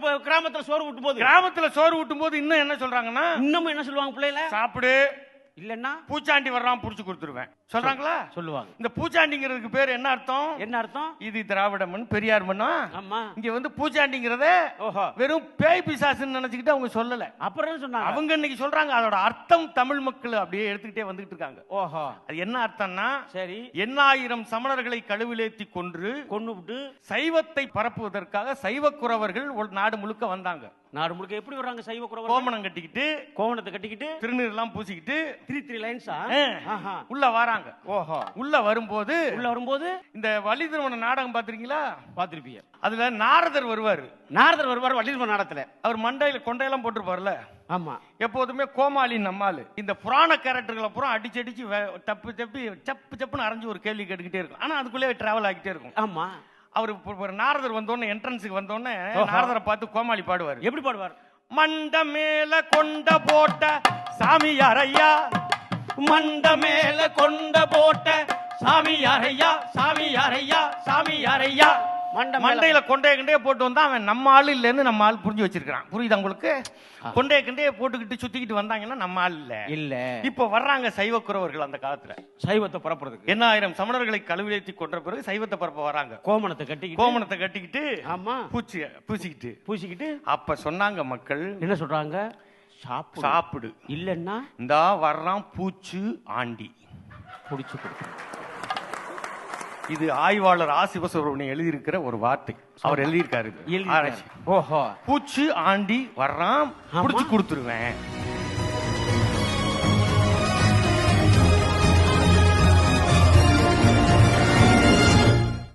கிராமத்துல சோறு ஊட்டும் போது கிராமத்துல சோறு ஊட்டும் போது இன்னும் என்ன சொல்றாங்கன்னா இன்னமும் என்ன சொல்லுவாங்க பிள்ளைல சாப்பிடு. இல்லன்னா பூச்சாண்டி வர்றான் புடிச்சு கொடுத்துருவேன். சொல்றாங்களா? சொல்லுவாங்க. இந்த பூச்சாண்டிங்கிறதுக்கு பேர் என்ன அர்த்தம்? என்ன அர்த்தம்? இது திராவிட மண் பெரியார் மண்ணா? ஆமா. இங்க வந்து பூச்சாண்டிங்கிறத ஓஹோ. வெறும் பேய் பிசாசுன்னு நினைச்சுக்கிட்டு அவங்க சொல்லல. அப்புறம் என்ன சொன்னாங்க? அவங்க இன்னைக்கு சொல்றாங்க அதோட அர்த்தம் தமிழ் மக்கள் அப்படியே எடுத்துக்கிட்டே வந்துகிட்டு இருக்காங்க. ஓஹோ. அது என்ன அர்த்தம்னா சரி. எண்ணாயிரம் சமணர்களை கழுவிலேத்தி கொன்று கொண்டு சைவத்தை பரப்புவதற்காக சைவ குறவர்கள் ஒரு நாடு முழுக்க வந்தாங்க. நாடு முழுக்க எப்படி வர்றாங்க சைவ குறவர் கோமணம் கட்டிக்கிட்டு கோவணத்தை கட்டிக்கிட்டு திருநீர் எல்லாம் பூசிக்கிட்டு த்ரீ த்ரீ லைன்ஸா உள்ள வராங்க. ஓஹோ. உள்ள வரும்போது உள்ள வரும்போது? இந்த வழி திருமண நாடகம் பாத்திருக்கீங்களா பாத்திருப்பீங்க அதுல நாரதர் வருவாரு. நாரதர் வருவார் வள்ளிரும நாடத்துல அவர் மண்டையில கொண்டையெல்லாம் போட்டிருப்பார்ல? ஆமா. எப்போதுமே கோமாளி நம்மாளு இந்த புராண கேரக்டர்களை பூரா அடிச்சு அடிச்சு தப்பு தப்பி சப்பு சப்புன்னு அரைஞ்சு ஒரு கேள்வி கேட்டுக்கிட்டே இருக்கும் ஆனா அதுக்குள்ளே டிராவல் ஆகிட்டே இருக்கும். ஆமா. அவர் ஒரு நாரதர் வந்தோடனே என்ட்ரன்ஸுக்கு வந்தோடனே நாரதரை பார்த்து கோமாளி பாடுவார். எப்படி பாடுவார்? மண்ட மேல கொண்ட போட்ட சாமியார் ஐயா. மண்ட மேல கொண்ட போட்ட சாமி யாரையா சாமி யாரையா சாமி யாரையா மண்ட மேல மண்டையில கொண்டைய கிண்டைய போட்டு வந்தா அவன் நம்ம ஆளு இல்லைன்னு நம்ம ஆள் புரிஞ்சு வச்சிருக்கான் புரியுதா உங்களுக்கு? கொண்டைய கிண்டைய போட்டுக்கிட்டு சுத்திக்கிட்டு வந்தாங்கன்னா நம்ம ஆள் இல்ல. இல்ல. இப்ப வர்றாங்க சைவக்குறவர்கள் அந்த காலத்துல. சைவத்தை பரப்புறதுக்கு எண்ணாயிரம் சமணர்களை கழுவிலேத்தி கொன்ற பிறகு சைவத்தை பரப்ப வராங்க. கோமணத்தை கட்டிக்கிட்டு கோமணத்தை கட்டிக்கிட்டு ஆமா. பூச்சி பூசிக்கிட்டு. பூசிக்கிட்டு அப்ப சொன்னாங்க மக்கள் என்ன சொல்றாங்க? சாப்பிடு. சாப்பிடு. இல்லன்னா இந்தா வர்றான் பூச்சு ஆண்டி. புடிச்சு கொடு இது ஆய்வாளர் ஆ சிவசுப்ரமணியம் எழுதியிருக்கிற ஒரு வார்த்தை. அவர் எழுதியிருக்காரு இது. ஆராய்ச்சி. ஓஹோ. பூச்சு ஆண்டி வர்றான். புடிச்சு கொடுத்துருவேன்.